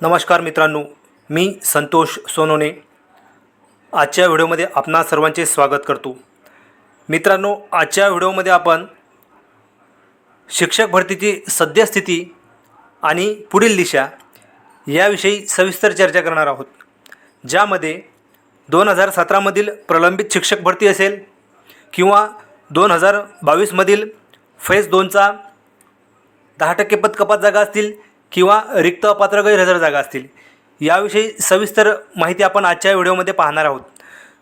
नमस्कार मित्रांनो मी संतोष सोनोने. आजच्या व्हिडिओमध्ये आपणा सर्वांचे स्वागत करतो. मित्रांनो आजच्या व्हिडिओमध्ये आपण शिक्षक भरतीची सद्यस्थिती आणि पुढील दिशा याविषयी सविस्तर चर्चा करणार आहोत. ज्यामध्ये दोन हजार सतरामधील प्रलंबित शिक्षक भरती असेल किंवा दोन हजार बावीसमधील फेज दोनचा दहा टक्के पद कपात जागा असतील किंवा रिक्त अपात्र गैरहजर जागा असतील याविषयी सविस्तर माहिती आपण आजच्या व्हिडिओमध्ये पाहणार आहोत.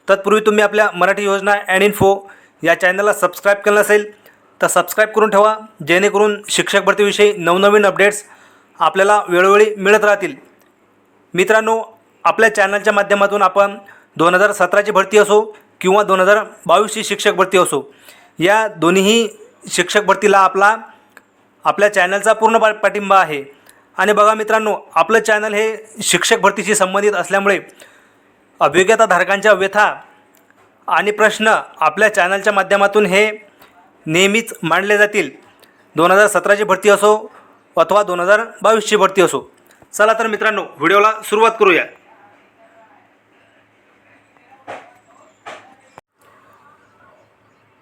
तत्पूर्वी तुम्ही आपल्या मराठी योजना अँड इन्फो या चॅनलला सबस्क्राईब केलं नसेल तर सबस्क्राईब करून ठेवा जेणेकरून शिक्षक भरतीविषयी नवनवीन अपडेट्स आपल्याला वेळोवेळी मिळत राहतील. मित्रांनो आपल्या चॅनलच्या माध्यमातून आपण दोन हजार सतराची भरती असो किंवा दोन हजार बावीसची शिक्षक भरती असो या दोन्हीही शिक्षक भरतीला आपला आपल्या चॅनलचा पूर्ण पा पाठिंबा आहे. आणि बघा मित्रांनो आपलं चॅनल हे शिक्षक भरतीशी संबंधित असल्यामुळे अभिज्ञताधारकांच्या व्यथा आणि प्रश्न आपल्या चॅनलच्या माध्यमातून हे नेहमीच मांडले जातील. दोन हजार सतराची भरती असो अथवा दोन हजार बावीसची भरती असो. चला तर मित्रांनो व्हिडिओला सुरुवात करूया.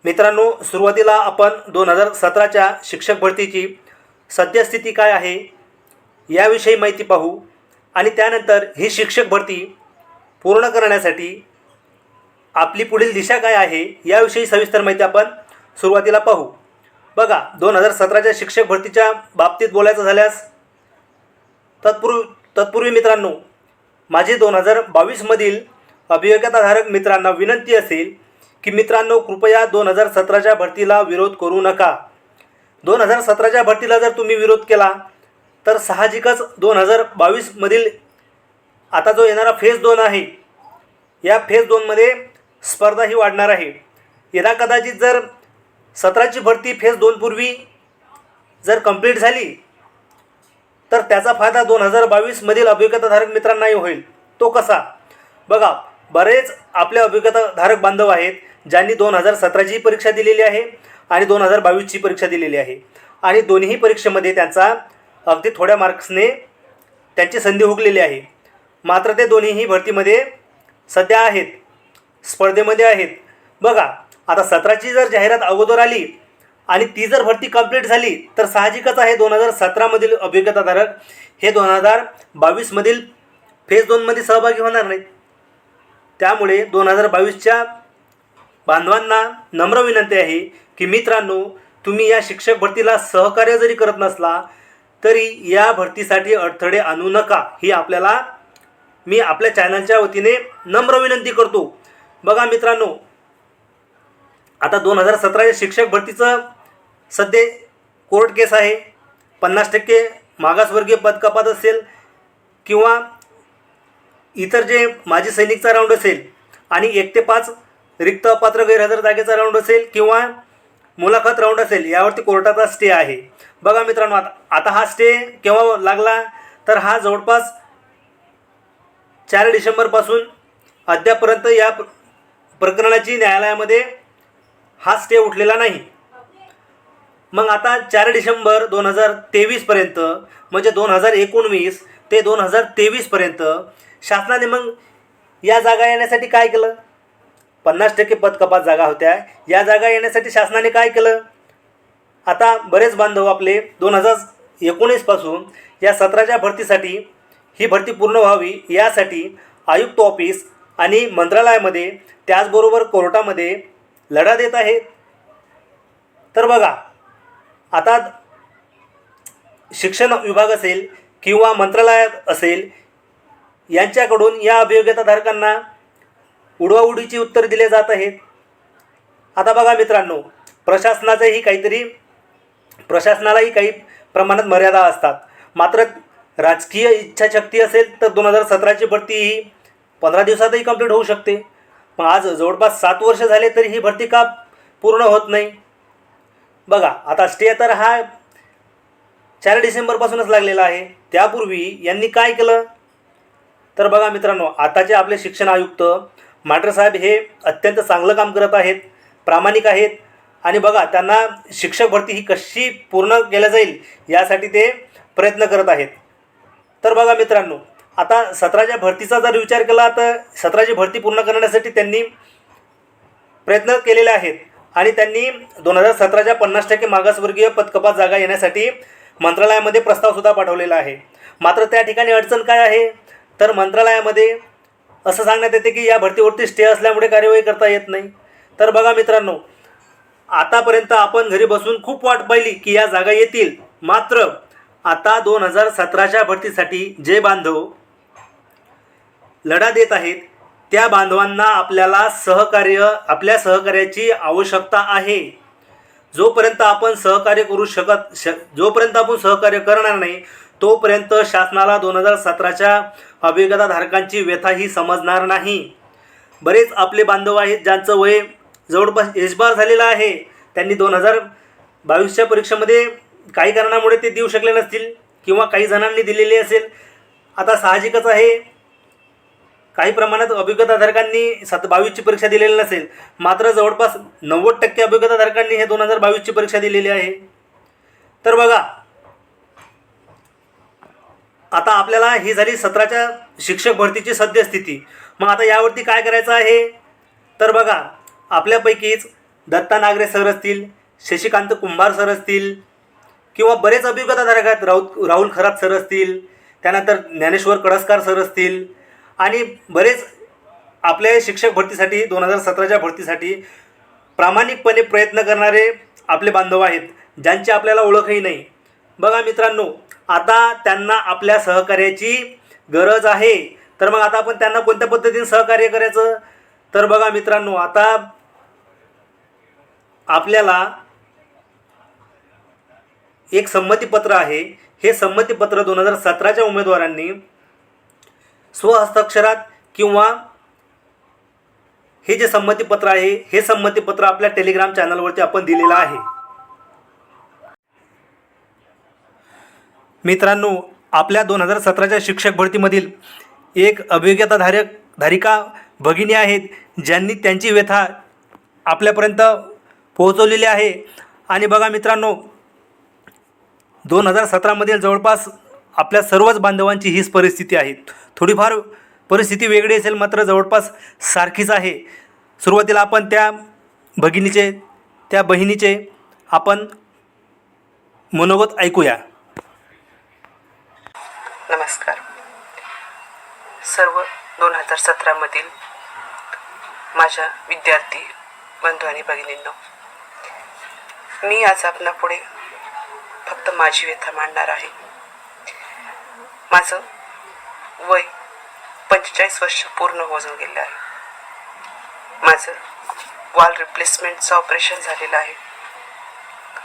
मित्रांनो सुरुवातीला आपण दोन हजार सतराच्या शिक्षक भरतीची सद्यस्थिती काय आहे? याविषयी माहिती पाहू आणि त्यानंतर ही शिक्षक भरती पूर्ण करण्यासाठी आपली पुढील दिशा काय आहे याविषयी सविस्तर माहिती आपण सुरुवातीला पाहू. बघा दोन हजार सतराच्या शिक्षक भरतीच्या बाबतीत बोलायचं झाल्यास तत्पूर्वी तत्पूर्वी मित्रांनो माझी दोन हजार बावीसमधील अभियोग्यताधारक मित्रांना विनंती असेल की मित्रांनो कृपया दोन हजार सतराच्या भरतीला विरोध करू नका. दोन हजार सतराच्या भरतीला जर तुम्ही विरोध केला तर साहजिकच दोन हजार बावीसमधील आता जो येणारा फेज दोन आहे या फेज दोनमध्ये स्पर्धा ही वाढणार आहे. यदा कदाचित जर सतराची भरती फेज दोनपूर्वी जर कंप्लीट झाली तर त्याचा फायदा दोन हजार बावीसमधील अभिज्ञताधारक मित्रांनाही होईल. तो कसा? बघा बरेच आपले अभिज्ञताधारक बांधव आहेत ज्यांनी दोन हजार सतराची परीक्षा दिलेली आहे आणि दोन हजार बावीसची परीक्षा दिलेली आहे. आणि दोन्ही परीक्षेमध्ये त्यांचा अगदी थोड्या मार्क्सने त्यांची संधी हुकलेली आहे. मात्र ते दोन्हीही भरतीमध्ये सध्या आहेत स्पर्धेमध्ये आहेत. बघा आता सतराची जर जाहिरात अगोदर आली आणि ती जर भरती कंप्लीट झाली तर साहजिकच आहे दोन हजार सतरामधील अभिज्ञताधारक हे दोन हजार बावीसमधील फेज दोनमध्ये सहभागी होणार नाहीत. त्यामुळे दोन हजार बावीसच्या बांधवांना नम्र विनंती आहे की मित्रांनो तुम्ही या शिक्षक भरतीला सहकार्य जरी करत नसला तरी या भरतीसाठी अडथळे आणू नका. ही आपल्याला मी आपल्या चॅनलच्या वतीने नम्र विनंती करतो. बघा मित्रांनो आता दोन हजार सतराच्या शिक्षक भरतीचं सध्या कोर्ट केस आहे. पन्नास टक्के मागासवर्गीय पद कपात असेल किंवा इतर जे माजी सैनिकचा राऊंड असेल आणि एक ते पाच रिक्त अपात्र गैरहजर जागेचा राऊंड असेल किंवा मुलाखत राऊंड असेल यावरती कोर्टाचा स्टे आहे. बघा मित्रांनो आता आता हा स्टे केव्हा लागला? तर हा जवळपास चार डिसेंबरपासून अद्यापर्यंत या प्र- प्रकरणाची न्यायालयामध्ये हा स्टे उठलेला नाही. मग आता चार डिसेंबर दोन हजार तेवीसपर्यंत म्हणजे दोन हजार एकोणवीस ते दोन हजार तेवीसपर्यंत शासनाने मग या जागा येण्यासाठी काय केलं? पन्नास टक्के पदकपात जागा होत्या. या जागा येण्यासाठी शासनाने काय केलं? आता बरेच बांधव आपले दोन हजार एकोणीसपासून या सतराच्या भरतीसाठी ही भरती पूर्ण व्हावी यासाठी आयुक्त ऑफिस आणि मंत्रालयामध्ये त्याचबरोबर कोर्टामध्ये लढा देत आहेत. तर बघा आता शिक्षण विभाग असेल किंवा मंत्रालयात असेल यांच्याकडून या अभियोग्यताधारकांना उडवाउडीची उत्तर दिले जात आहेत आता बघा मित्रांनो प्रशासनाचंही काहीतरी प्रशासनालाही काही प्रमाणात मर्यादा असतात. मात्र राजकीय इच्छाशक्ती असेल तर दोन हजार सतराची भरती ही पंधरा दिवसातही कंप्लीट होऊ शकते. मग आज जवळपास सात वर्ष झाले तरी ही भरती का पूर्ण होत नाही? बघा आता स्टे तर हा चार डिसेंबरपासूनच लागलेला आहे. त्यापूर्वी यांनी काय केलं? तर बघा मित्रांनो आताचे आपले शिक्षण आयुक्त साहेब हे अत्यंत चांगलं काम करत आहेत प्रामाणिक आहेत. आणि बघा त्यांना शिक्षक भरती ही कशी पूर्ण केल्या जाईल यासाठी ते प्रयत्न करत आहेत. तर बघा मित्रांनो आता सतराच्या भरतीचा जर विचार केला तर सतराची भरती पूर्ण करण्यासाठी त्यांनी प्रयत्न केलेले आहेत. आणि त्यांनी दोन हजार सतराच्या पन्नास टक्के मागासवर्गीय पदकपात जागा येण्यासाठी मंत्रालयामध्ये प्रस्तावसुद्धा पाठवलेला आहे. मात्र त्या ठिकाणी अडचण काय आहे? तर मंत्रालयामध्ये असं सांगण्यात येते की या भरतीवरती स्टे असल्यामुळे कार्यवाही करता येत नाही. तर बघा मित्रांनो आतापर्यंत आपण घरी बसून खूप वाट पाहिली की या जागा येतील. मात्र आता दोन हजार सतराच्या भरतीसाठी जे बांधव लढा देत आहेत त्या बांधवांना आपल्याला सहकार्य आपल्या सहकार्याची आवश्यकता आहे. जोपर्यंत आपण सहकार्य करू शकत श जोपर्यंत आपण सहकार्य करणार नाही तोपर्यंत शासनाला दोन हजार सतराच्या अभिगताधारकांची व्यथा ही समजणार नाही. बरेच आपले बांधव आहेत ज्यांचं वय जवळपास एजबार झालेलं आहे. त्यांनी दोन हजार बावीसच्या परीक्षेमध्ये काही कारणामुळे ते देऊ शकले नसतील किंवा काही जणांनी दिलेली असेल. आता साहजिकच आहे. काही प्रमाणात अभिज्ञताधारकांनी सात बावीसची परीक्षा दिलेली नसेल. मात्र जवळपास नव्वद टक्के अभिज्ञताधारकांनी हे दोन हजार बावीसची परीक्षा दिलेली आहे. तर बघा आता आपल्याला ही झाली सतराच्या शिक्षक भरतीची सद्यस्थिती. मग आता यावरती काय करायचं आहे? तर बघा आपल्यापैकीच दत्ता नागरे सर असतील शशिकांत कुंभार सर असतील किंवा बरेच अभिज्ञताधारक आहेत राऊत राहुल खरात सर असतील त्यानंतर ज्ञानेश्वर कडसकार सर असतील आणि बरेच आपल्या शिक्षक भरतीसाठी दोन हजार सतराच्या भरतीसाठी प्रामाणिकपणे प्रयत्न करणारे आपले बांधव आहेत ज्यांची आपल्याला ओळखही नाही. बघा मित्रांनो आता त्यांना आपल्या सहकार्याची गरज आहे. तर मग आता आपण त्यांना कोणत्या पद्धतीने सहकार्य करायचं? तर बघा मित्रांनो आता आपल्याला एक संमतीपत्र आहे. हे संमतीपत्र दोन हजार सतराच्या उमेदवारांनी स्वहस्ताक्षरात किंवा हे जे संमतीपत्र आहे हे संमतीपत्र आपल्या टेलिग्राम चॅनलवरती आपण दिलेलं आहे. मित्रांनो आपल्या दोन हजार सतराच्या शिक्षक भरतीमधील एक अभिज्ञताधारक धारिका भगिनी आहेत ज्यांनी त्यांची व्यथा आपल्यापर्यंत पोहोचवलेली आहे. आणि बघा मित्रांनो दोन हजार सतरामधील जवळपास आपल्या सर्वच बांधवांची हीच परिस्थिती आहे. थोडीफार परिस्थिती वेगळी असेल मात्र जवळपास सारखीच आहे. सुरुवातीला आपण त्या भगिनीचे त्या बहिणीचे आपण मनोगत ऐकूया. नमस्कार. सर्व दोन हजार सतरामधील माझ्या विद्यार्थी बंधू आणि भगिनींनो मी आज आपणापुढे फक्त माझी व्यथा मांडणार आहे. माझं वय पंचेचाळीस वर्ष पूर्ण होऊन गेलं आहे. माझं वॉल रिप्लेसमेंटचं ऑपरेशन झालेलं आहे.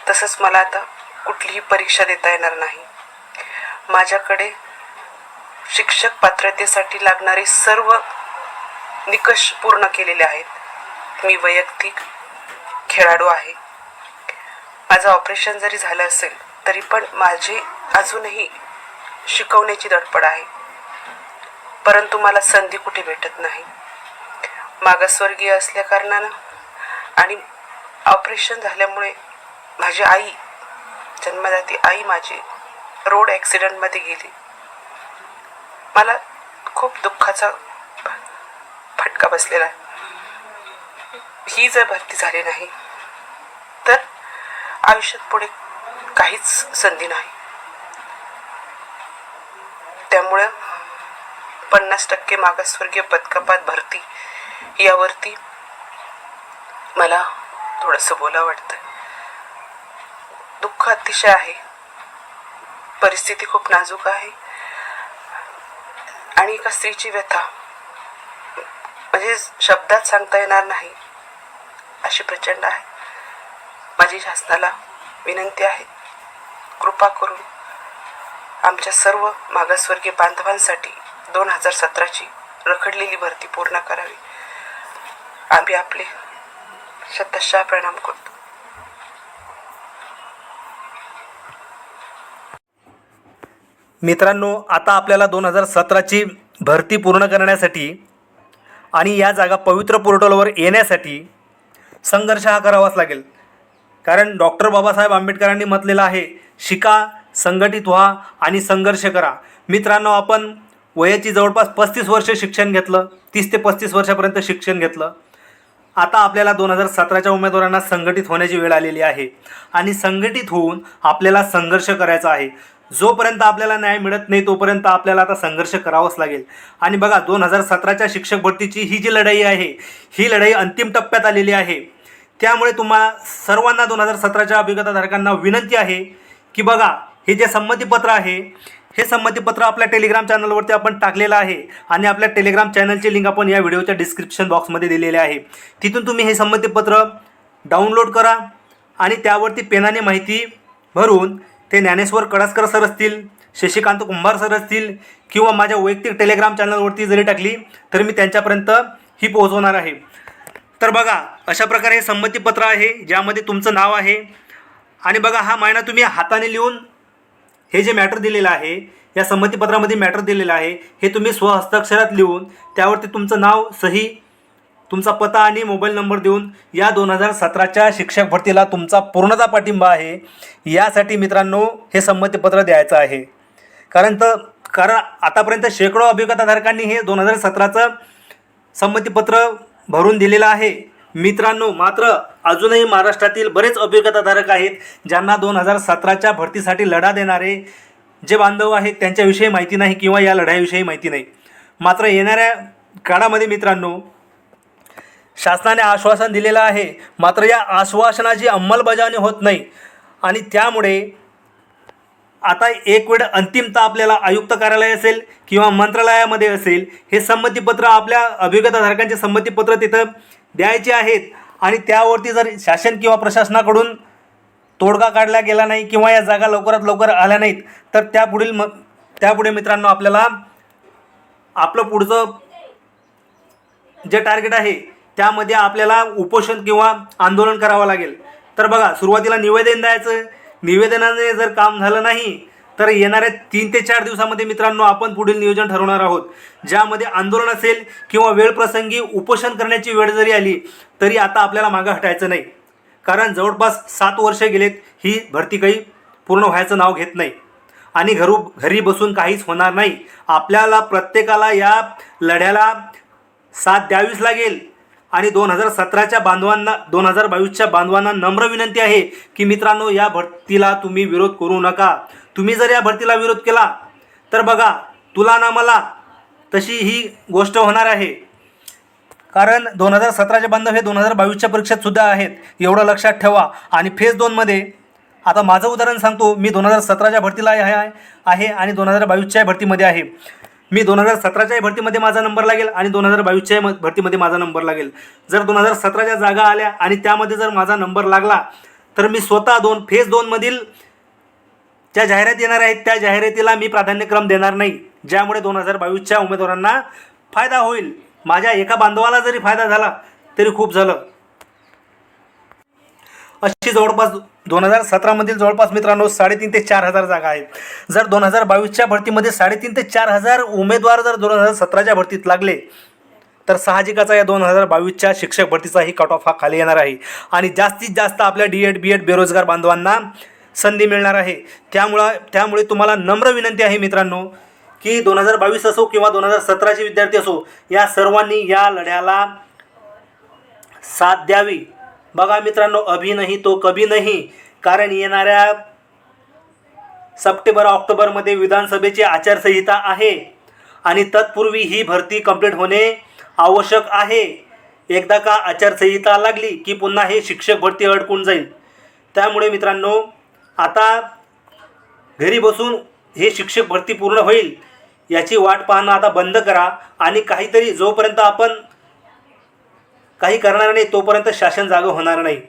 तसंच मला आता कुठलीही परीक्षा देता येणार नाही. माझ्याकडे शिक्षक पात्रतेसाठी लागणारे सर्व निकष पूर्ण केलेले आहेत. मी वैयक्तिक खेळाडू आहे. माझं ऑपरेशन जरी झालं असेल तरी पण माझे अजूनही शिकवण्याची धडपड आहे. परंतु मला संधी कुठे भेटत नाही? मागासवर्गीय असल्याकारणानं आणि ऑपरेशन झाल्यामुळे माझी आई जन्मदाती आई माझी रोड ॲक्सिडेंटमध्ये गेली. मला खूप दुःखाचा फटका बसलेला आहे. ही जर भरती झाली नाही तर आयुष्यात पुढे काहीच संधी नाही. त्यामुळं पन्नास टक्के मागासवर्गीय पदकपात भरती यावरती मला थोडंसं बोला वाटतं दुःख अतिशय आहे. परिस्थिती खूप नाजूक आहे. आणि एका स्त्रीची व्यथा. म्हणजे शब्दात सांगता येणार नाही. अशी प्रचंड आहे. माझी शासनाला विनंती आहे कृपा करून आमच्या सर्व मागासवर्गीय बांधवांसाठी दोन हजार सतराची रखडलेली भरती पूर्ण करावी. आम्ही आपले शतशः प्रणाम करतो. मित्रांनो आता आपल्याला दोन हजार सतराची भरती पूर्ण करण्यासाठी आणि या जागा पवित्र पोर्टलवर येण्यासाठी संघर्ष हा करावाच लागेल. कारण डॉक्टर बाबासाहेब आंबेडकरांनी म्हटलेलं आहे शिका संघटित व्हा आणि संघर्ष करा. मित्रांनो आपण वयाची जवळपास पस्तीस वर्ष शिक्षण घेतलं तीस ते पस्तीस वर्षापर्यंत शिक्षण घेतलं. आता आपल्याला दोन हजार सतराच्या उमेदवारांना संघटित होण्याची वेळ आलेली आहे. आणि संघटित होऊन आपल्याला संघर्ष करायचा आहे. जोपर्यंत आपल्याला न्याय मिळत नाही तोपर्यंत आपल्याला आता संघर्ष करावाच लागेल. आणि बघा दोन हजार सतराच्या शिक्षक भरतीची ही जी लढाई आहे ही लढाई अंतिम टप्प्यात आलेली आहे. त्यामुळे तुम्हाला सर्वांना दोन हजार सतराच्या अभिगताधारकांना विनंती आहे की बघा हे जे संमतीपत्र आहे हे संमतीपत्र आपल्या टेलिग्राम चॅनलवरती आपण टाकलेलं आहे आणि आपल्या टेलिग्राम चॅनलची लिंक आपण या व्हिडिओच्या डिस्क्रिप्शन बॉक्समध्ये दिलेली आहे. तिथून तुम्ही हे संमतीपत्र डाउनलोड करा आणि त्यावरती पेनाने माहिती भरून ते ज्ञानेश्वर कडासकर सर असतील शशिकांत कुंभार सर असतील किंवा माझ्या वैयक्तिक टेलिग्राम चॅनलवरती जरी टाकली तरी मी त्यांच्यापर्यंत ही पोहोचवणार आहे. तर बघा अशा प्रकारे हे संमतीपत्र आहे ज्यामध्ये तुमचं नाव आहे. आणि बघा हा महिना तुम्ही हाताने लिहून हे जे मॅटर दिलेलं आहे या संमतीपत्रामध्ये मॅटर दिलेलं आहे हे तुम्ही स्वहस्ताक्षरात लिहून त्यावरती तुमचं नाव सही तुमचा पत्ता आणि मोबाईल नंबर देऊन या दोन हजार सतराच्या शिक्षक भरतीला तुमचा पूर्णता पाठिंबा आहे. यासाठी मित्रांनो हे संमतीपत्र द्यायचं आहे. कारण तर कारण आतापर्यंत शेकडो अभिगताधारकांनी हे दोन हजार सतराचं संमतीपत्र भरून दिलेलं आहे. मित्रांनो मात्र अजूनही महाराष्ट्रातील बरेच अभिगताधारक आहेत ज्यांना दोन हजार सतराच्या भरतीसाठी लढा देणारे जे बांधव आहेत त्यांच्याविषयी माहिती नाही किंवा या लढाईविषयी माहिती नाही. मात्र येणाऱ्या काळामध्ये मित्रांनो शासनाने आश्वासन दिलेलं आहे मात्र या आश्वासनाची अंमलबजावणी होत नाही. आणि त्यामुळे आता एक वेळ अंतिमता आपल्याला आयुक्त कार्यालय असेल किंवा मंत्रालयामध्ये असेल हे संमतीपत्र आपल्या अभिगताधारकांचे संमतीपत्र तिथं द्यायचे आहेत. आणि त्यावरती जर शासन किंवा प्रशासनाकडून तोडगा काढला गेला नाही किंवा या जागा लवकरात लवकर आल्या नाहीत तर त्यापुढील म त्यापुढे मित्रांनो आपल्याला आपलं पुढचं जे टार्गेट आहे त्यामध्ये आपल्याला उपोषण किंवा आंदोलन करावं लागेल. तर बघा सुरुवातीला निवेदन द्यायचं निवेदनाने जर काम झालं नाही तर येणाऱ्या तीन ते चार दिवसामध्ये मित्रांनो आपण पुढील नियोजन ठरवणार आहोत. ज्यामध्ये आंदोलन असेल किंवा वेळप्रसंगी उपोषण करण्याची वेळ जरी आली तरी आता आपल्याला मागं हटायचं नाही. कारण जवळपास सात वर्ष गेलेत ही भरती काही पूर्ण व्हायचं नाव घेत नाही. आणि घरू घरी बसून काहीच होणार नाही. आपल्याला प्रत्येकाला या लढ्याला साथ द्यावीच लागेल. आणि दोन हजार सतराच्या बांधवांना दोन हजार बावीसच्या बांधवांना नम्र विनंती आहे की मित्रांनो या भरतीला तुम्ही विरोध करू नका. तुम्ही जर या भरतीला विरोध केला तर बघा तुला ना मला तशी ही गोष्ट होणार आहे. कारण दोन हजार सतराचे बांधव हे दोन हजार बावीसच्या परीक्षेतसुद्धा आहेत. एवढं लक्षात ठेवा. आणि फेज दोनमध्ये आता माझं उदाहरण सांगतो. मी दोन हजार सतराच्या भरतीला आहे आहे आणि दोन हजार बावीसच्या भरतीमध्ये आहे. मी दोन हजार सतराच्याही भरतीमध्ये माझा नंबर लागेल आणि दोन हजार बावीसच्या भरतीमध्ये माझा नंबर लागेल. जर दोन हजार सतराच्या जागा आल्या आणि त्यामध्ये जर माझा नंबर लागला तर मी स्वतः दोन फेज दोनमधील ज्या जाहिरात येणार आहेत त्या जाहिरातीला मी प्राधान्यक्रम देणार नाही. ज्यामुळे दोन हजार बावीसच्या उमेदवारांना फायदा होईल. माझ्या एका बांधवाला जरी फायदा झाला तरी खूप झालं. अशी जवळपास दोन हजार सतरामधील जवळपास मित्रांनो साडेतीन ते चार हजार जागा आहेत. जर दोन हजार बावीसच्या भरतीमध्ये साडेतीन ते चार हजार उमेदवार जर दोन हजार सतराच्या भरतीत लागले तर साहजिकाचा या दोन हजार बावीसच्या शिक्षक भरतीचाही कट ऑफ हा खाली येणार आहे. आणि जास्तीत जास्त आपल्या डी एड बी एड बेरोजगार बांधवांना संधी मिळणार आहे. त्यामुळं त्यामुळे तुम्हाला नम्र विनंती आहे मित्रांनो की दोन हजार बावीस असो किंवा दोन हजार सतराचे विद्यार्थी असो या सर्वांनी या लढ्याला साथ द्यावी. बघा मित्रांनो अभि नाही तो कभी नाही. कारण येणाऱ्या सप्टेंबर ऑक्टोबरमध्ये विधानसभेची आचारसंहिता आहे. आणि तत्पूर्वी ही भरती कंप्लीट होणे आवश्यक आहे. एकदा का आचारसंहिता लागली की पुन्हा हे शिक्षक भरती अडकून जाईल. त्यामुळे मित्रांनो आता घरी बसून हे शिक्षक भरती पूर्ण होईल याची वाट पाहणं आता बंद करा. आणि काहीतरी जोपर्यंत आपण काही करणार नाही तोपर्यंत शासन जागं होणार नाही.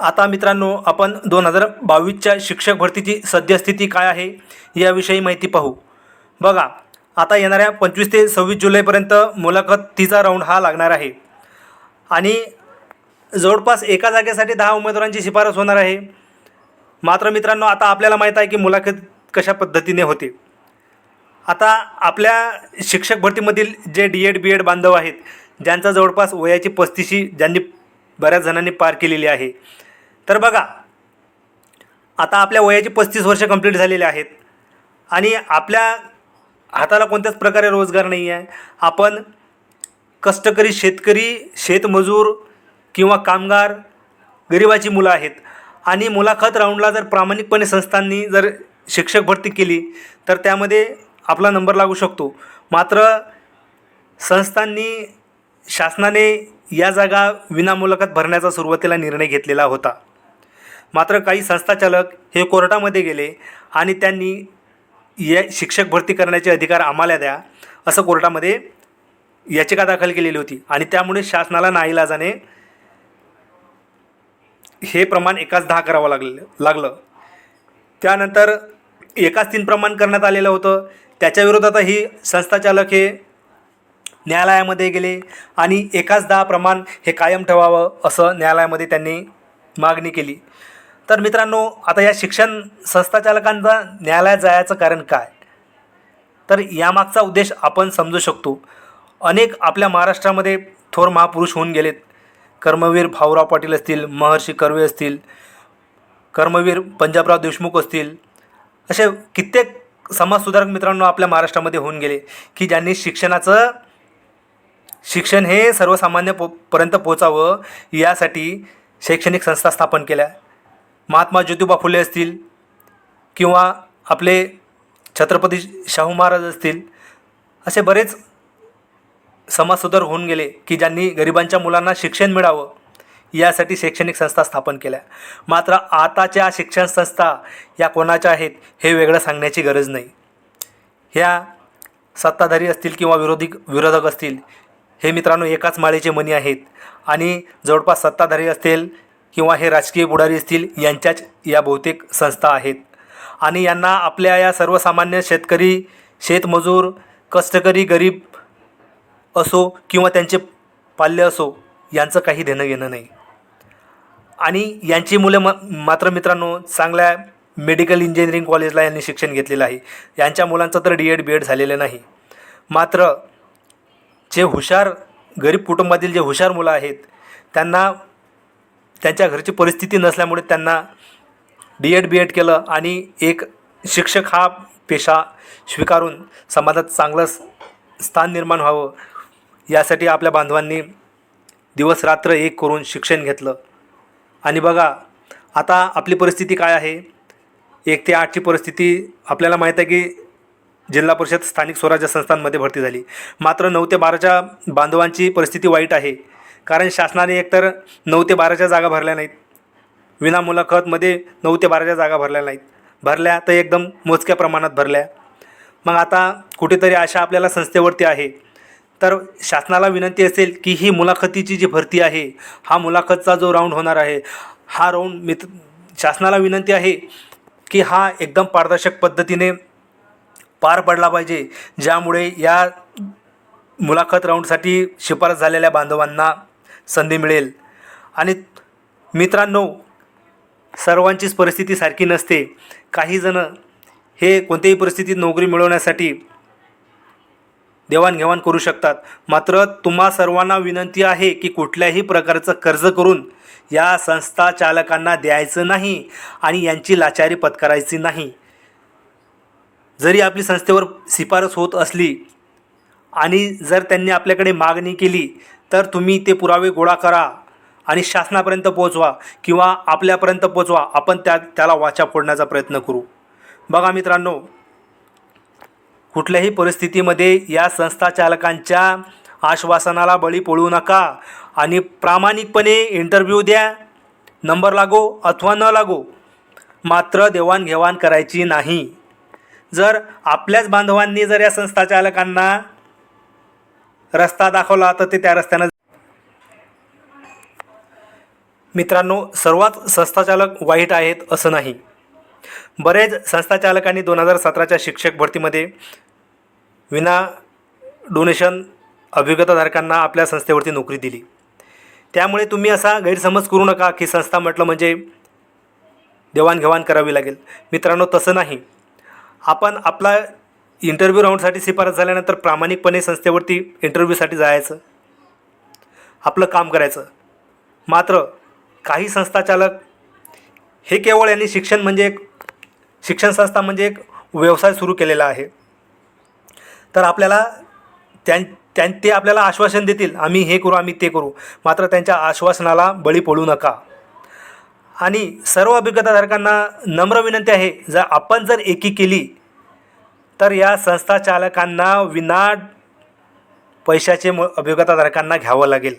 आता मित्रांनो आपण दोन हजार बावीसच्या शिक्षक भरतीची सद्यस्थिती काय आहे याविषयी माहिती पाहू. बघा आता येणाऱ्या पंचवीस ते सव्वीस जुलैपर्यंत मुलाखतीचा राऊंड हा लागणार आहे. आणि जवळपास एका जागेसाठी दहा उमेदवारांची शिफारस होणार आहे. मात्र मित्रांनो आता आपल्याला माहीत आहे की मुलाखत कशा पद्धतीने होते. आता आपल्या शिक्षक भरतीमधील जे डी एड बी एड बांधव आहेत ज्यांचा जवळपास वयाची पस्तीशी ज्यांनी बऱ्याच जणांनी पार केलेली आहे. तर बघा आता आपल्या वयाची पस्तीस वर्ष कंप्लीट झालेली आहेत आणि आपल्या हाताला कोणत्याच प्रकारे रोजगार नाही आहे. आपण कष्टकरी शेतकरी शेतमजूर किंवा कामगार गरिबाची मुलं आहेत आणि मुलाखत राऊंडला जर प्रामाणिकपणे संस्थांनी जर शिक्षक भरती केली तर त्यामध्ये आपला नंबर लागू शकतो. मात्र संस्थांनी शासनाने या जागा विनामुलाखत भरण्याचा सुरुवातीला निर्णय घेतलेला होता. मात्र काही संस्थाचालक हे कोर्टामध्ये गेले आणि त्यांनी या शिक्षक भरती करण्याचे अधिकार आम्हाला द्या असं कोर्टामध्ये याचिका दाखल केलेली होती. आणि त्यामुळे शासनाला नाईलाजाने हे प्रमाण एकाच दहा करावं लागलं लागलं. त्यानंतर एकाच तीन प्रमाण करण्यात आलेलं होतं. त्याच्या विरोधात ही संस्थाचालक हे न्यायालयामध्ये गेले आणि एकाच दहा प्रमाण हे कायम ठेवावं असं न्यायालयामध्ये त्यांनी मागणी केली. तर मित्रांनो आता या शिक्षण संस्थाचालकांचा न्यायालयात जायचं कारण काय? तर यामागचा उद्देश आपण समजू शकतो. अनेक आपल्या महाराष्ट्रामध्ये थोर महापुरुष होऊन गेलेत. कर्मवीर भाऊराव पाटील असतील महर्षी कर्वे असतील कर्मवीर पंजाबराव देशमुख असतील असे कित्येक समाजसुधारक मित्रांनो आपल्या महाराष्ट्रामध्ये होऊन गेले की ज्यांनी शिक्षणाचं शिक्षण हे सर्वसामान्य पो पर्यंत पोचावं यासाठी शैक्षणिक संस्था स्थापन केल्या. महात्मा ज्योतिबा फुले असतील किंवा आपले छत्रपती शाहू महाराज असतील असे बरेच समाजसुधार होऊन गेले की ज्यांनी गरिबांच्या मुलांना शिक्षण मिळावं. यासाठी शैक्षणिक संस्था स्थापन केल्या. मात्र आताच्या शिक्षण संस्था या कोणाच्या आहेत हे वेगळं सांगण्याची गरज नाही. ह्या सत्ताधारी असतील किंवा विरोधी विरोधक असतील हे मित्रांनो एकाच माळेचे मनी आहेत. आणि जवळपास सत्ताधारी असतील किंवा हे राजकीय पुढारी असतील यांच्याच या बहुतेक संस्था आहेत. आणि यांना आपल्या या सर्वसामान्य शेतकरी शेतमजूर कष्टकरी गरीब असो किंवा त्यांचे पाल्य असो यांचं काही देणं घेणं नाही. आणि यांची मुलं म मात्र मित्रांनो चांगल्या मेडिकल इंजिनिअरिंग कॉलेजला यांनी शिक्षण घेतलेलं आहे. यांच्या मुलांचं तर डी एड बी एड झालेलं नाही. मात्र जे हुशार गरीब कुटुंबातील जे हुशार मुलं आहेत त्यांना त्यांच्या घरची परिस्थिती नसल्यामुळे त्यांना डी एड बी एड केलं आणि एक शिक्षक हा पेशा स्वीकारून समाजात चांगलं स्थान निर्माण व्हावं. यासाठी आपल्या बांधवांनी दिवसरात्र एक करून शिक्षण घेतलं. आणि बघा आता आपली परिस्थिती काय आहे? एक ते आठची परिस्थिती आपल्याला माहीत आहे की जिल्हा परिषद स्थानिक स्वराज्य संस्थांमध्ये भरती झाली. मात्र नऊ ते बाराच्या बांधवांची परिस्थिती वाईट आहे. कारण शासनाने एकतर नऊ ते बाराच्या जागा भरल्या नाहीत. विना मुलाखतमध्ये नऊ ते बाराच्या जागा भरल्या नाहीत. भरल्या तर एकदम मोजक्या प्रमाणात भरल्या. मग आता कुठेतरी आशा आपल्याला संस्थेवरती आहे. तर शासनाला विनंती असेल की ही मुलाखतीची जी भरती आहे हा मुलाखतचा जो राऊंड होणार आहे हा राऊंड मित्र शासनाला विनंती आहे की हा एकदम पारदर्शक पद्धतीने पार पडला पाहिजे ज्यामुळे या मुलाखत राऊंडसाठी शिफारस झालेल्या बांधवांना संधी मिळेल. आणि मित्रांनो सर्वांचीच परिस्थिती सारखी नसते. काहीजणं हे कोणत्याही परिस्थितीत नोकरी मिळवण्यासाठी देवाणघेवाण करू शकतात. मात्र तुम्हा सर्वांना विनंती आहे की कुठल्याही प्रकारचं कर्ज करून या संस्था चालकांना द्यायचं नाही आणि यांची लाचारी पत्करायची नाही. जरी आपली संस्थेवर शिफारस होत असली आणि जर त्यांनी आपल्याकडे मागणी केली तर तुम्ही ते पुरावे गोळा करा आणि शासनापर्यंत पोचवा किंवा आपल्यापर्यंत पोचवा आपण त्या त्याला वाचा फोडण्याचा प्रयत्न करू. बघा मित्रांनो कुठल्याही परिस्थितीमध्ये या संस्था चालकांच्या आश्वासनाला बळी पडू नका. आणि प्रामाणिकपणे इंटरव्ह्यू द्या. नंबर लागो अथवा न लागो मात्र देवाणघेवाण करायची नाही. जर आपल्याच बांधवांनी जर या संस्था चालकांना रस्ता दाखवला तर ते त्या रस्त्यानं मित्रांनो सर्वात संस्थाचालक वाईट आहेत असं नाही. बरेच संस्थाचालकांनी दोन हजार सतराच्या शिक्षक भरतीमध्ये विना डोनेशन अभिज्ञताधारकांना आपल्या संस्थेवरती नोकरी दिली. त्यामुळे तुम्ही असा गैरसमज करू नका की संस्था म्हटलं म्हणजे देवाणघेवाण करावी लागेल. मित्रांनो तसं नाही. आपण आपला इंटरव्ह्यू राऊंडसाठी शिफारस झाल्यानंतर प्रामाणिकपणे संस्थेवरती इंटरव्ह्यूसाठी जायचं. आपलं काम करायचं. मात्र काही संस्थाचालक हे केवळ यांनी शिक्षण म्हणजे एक शिक्षण संस्था म्हणजे एक व्यवसाय सुरू केलेला आहे. तर आपल्याला त्यां त्यां ते आपल्याला आश्वासन देतील आम्ही हे करू आम्ही ते करू. मात्र त्यांच्या आश्वासनाला बळी पडू नका. आणि सर्व अभिज्ञताधारकांना नम्र विनंती आहे जर आपण जर एकी केली तर या संस्था चालकांना विना पैशाचे म अभिज्ञताधारकांना घ्यावं लागेल.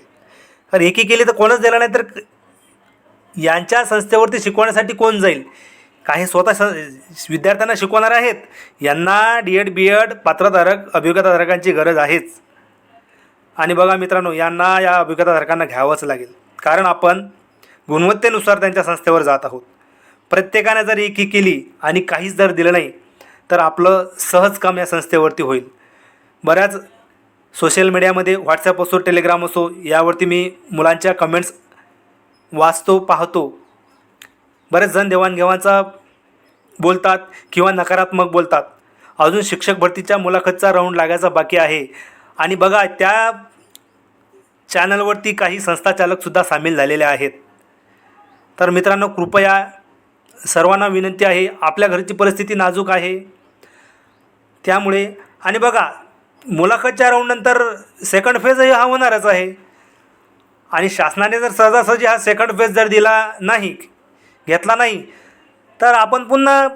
तर एकी केली तर कोणच दिलं नाही तर यांच्या संस्थेवरती शिकवण्यासाठी कोण जाईल? काही स्वतः स विद्यार्थ्यांना शिकवणार आहेत. यांना डी एड बी एड पात्रधारक अभिज्ञताधारकांची गरज आहेच. आणि बघा मित्रांनो यांना या अभिज्ञताधारकांना घ्यावंच लागेल. कारण आपण गुणवत्तेनुसार त्यांच्या संस्थेवर जात आहोत. प्रत्येकाने जर एकी केली आणि काहीच जर दिलं नाही तर आपलं सहज काम या संस्थेवरती होईल. बऱ्याच सोशल मीडियामध्ये व्हॉट्सॲप असो टेलिग्राम असो यावरती मी मुलांच्या कमेंट्स वाचतो पाहतो. बरेच जण देवाणघेवाणचा बोलतात किंवा नकारात्मक बोलतात. अजून शिक्षक भरतीच्या मुलाखतचा राऊंड लागायचा बाकी आहे. आणि बघा त्या चॅनलवरती काही संस्थाचालकसुद्धा सामील झालेले आहेत. तर मित्रांनो कृपया सर्वांना विनंती आहे आपल्या घरची परिस्थिती नाजूक आहे. त्यामुळे आणि बघा मुलाखतच्या राऊंडनंतर सेकंड फेजही हा होणारच आहे. आणि शासनाने जर सहजासहजी हा सेकंड फेज जर दिला नाही घेतला नाही. तर आपण पुन्हा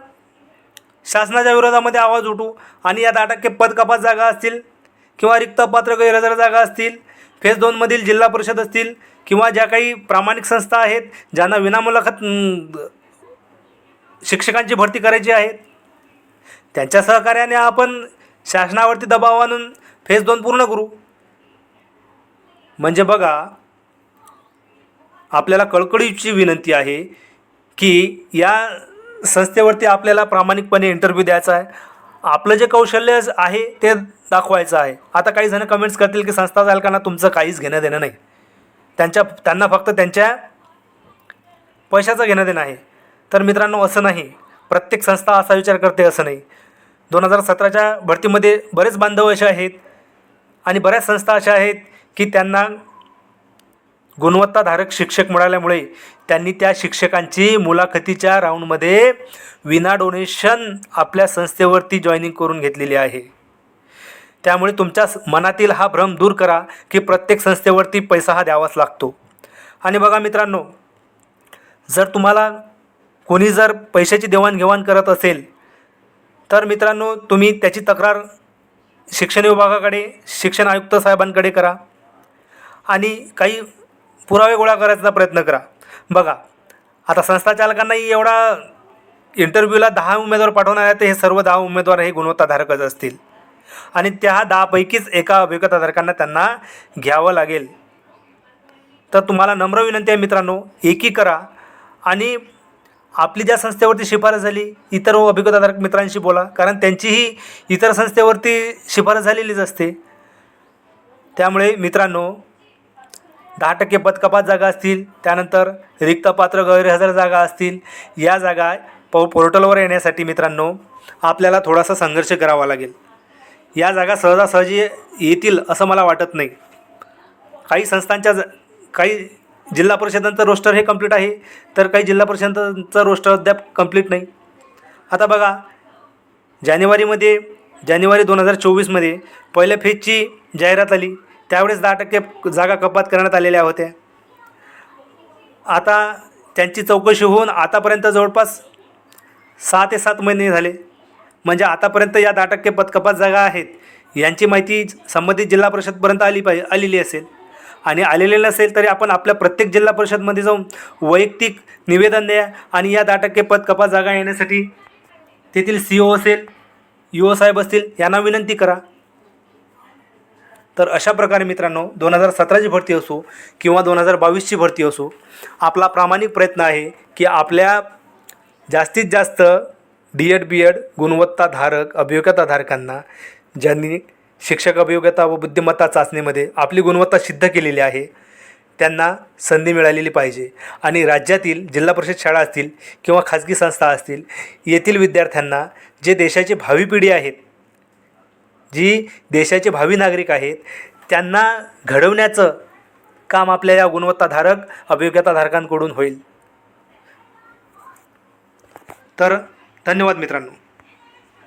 शासनाच्या विरोधामध्ये आवाज उठू आणि या दहा टक्के पद कपात जागा असतील किंवा रिक्त पात्र गैरहजर जागा असतील फेज दोनमधील जिल्हा परिषद असतील किंवा ज्या काही प्रामाणिक संस्था आहेत ज्यांना विनामुलाखत शिक्षकांची भरती करायची आहे त्यांच्या सहकार्याने आपण शासनावरती दबाव आणून फेज दोन पूर्ण करू. म्हणजे बघा आपल्याला कळकळीची विनंती आहे की या संस्थेवरती आपल्याला प्रामाणिकपणे इंटरव्ह्यू द्यायचा आहे. आपलं जे कौशल्य आहे ते दाखवायचं आहे. आता काही जण कमेंट्स करतील की संस्था चालकांना तुमचं काहीच घेणं देणं नाही. त्यांच्या त्यांना फक्त त्यांच्या पैशाचं घेणं देणं आहे. तर मित्रांनो असं नाही. प्रत्येक संस्था असा विचार करते असं नाही. दोन हजार सतराच्या भरतीमध्ये बरेच बांधव असे आहेत आणि बऱ्याच संस्था अशा आहेत की त्यांना गुणवत्ताधारक शिक्षक मिळाल्यामुळे त्यांनी त्या शिक्षकांची मुलाखतीच्या राऊंडमध्ये विना डोनेशन आपल्या संस्थेवरती जॉईनिंग करून घेतलेली आहे. त्यामुळे तुमच्या मनातील हा भ्रम दूर करा की प्रत्येक संस्थेवरती पैसा हा द्यावाच लागतो. आणि बघा मित्रांनो जर तुम्हाला कोणी जर पैशाची देवाणघेवाण करत असेल तर मित्रांनो तुम्ही त्याची तक्रार शिक्षण विभागाकडे शिक्षण आयुक्त साहेबांकडे करा. आणि काही पुरावे गोळा करायचा प्रयत्न करा. बघा आता संस्था चालकांनाही एवढा इंटरव्ह्यूला दहा उमेदवार पाठवणार आहे तर हे सर्व दहा उमेदवार हे गुणवत्ताधारकच असतील. आणि त्या दहापैकीच एका अभिज्ञताधारकांना त्यांना घ्यावं लागेल. तर तुम्हाला नम्र विनंती आहे मित्रांनो एकी करा आणि आपली ज्या संस्थेवरती शिफारस झाली इतर अभिज्ञताधारक मित्रांशी बोला कारण त्यांचीही इतर संस्थेवरती शिफारस झालेलीच असते. त्यामुळे मित्रांनो दहा टक्के पदकपात जागा असतील त्यानंतर रिक्त पात्र गैरहजर जागा असतील या जागा पो पोर्टलवर येण्यासाठी मित्रांनो आपल्याला थोडासा संघर्ष करावा लागेल. या जागा सहजासहजी येतील असं मला वाटत नाही. काही संस्थांच्या ज काही जिल्हा परिषदांचं रोस्टर हे कंप्लीट आहे तर काही जिल्हा परिषदांचं रोस्टर अद्याप कंप्लीट नाही. आता बघा जानेवारीमध्ये जानेवारी दोन हजार चोवीसमध्ये पहिल्या फेजची जाहिरात आली. त्यावेळेस दहा टक्के जागा कपात करण्यात आलेल्या होत्या. आता त्यांची चौकशी होऊन आतापर्यंत जवळपास सहा ते सात महिने झाले. म्हणजे आतापर्यंत या दहा टक्के पदकपात जागा आहेत यांची माहिती संबंधित जिल्हा परिषदपर्यंत आली पाहिजे आलेली असेल. आणि आलेले नसेल तरी आपण आपल्या प्रत्येक जिल्हा परिषदमध्ये जाऊन वैयक्तिक निवेदन द्या आणि या दहा टक्के पद कपात जागा येण्यासाठी तेथील सी ओ असेल यू ओ साहेब असतील यांना विनंती करा. तर अशा प्रकारे मित्रांनो दोन हजार सतराची भरती असो किंवा दोन हजार बावीसची भरती असो आपला प्रामाणिक प्रयत्न आहे की आपल्या जास्तीत जास्त डी एड बी एड गुणवत्ताधारक अभियोग्यताधारकांना ज्यांनी शिक्षक अभियोग्यता व बुद्धिमत्ता चाचणीमध्ये आपली गुणवत्ता सिद्ध केलेली आहे त्यांना संधी मिळालेली पाहिजे. आणि राज्यातील जिल्हा परिषद शाळा असतील किंवा खाजगी संस्था असतील येथील विद्यार्थ्यांना जे देशाची भावी पिढी आहेत जी देशाचे भावी नागरिक आहेत त्यांना घडवण्याचं काम आपल्या या गुणवत्ताधारक अभियोग्यताधारकांकडून होईल. तर धन्यवाद मित्रांनो.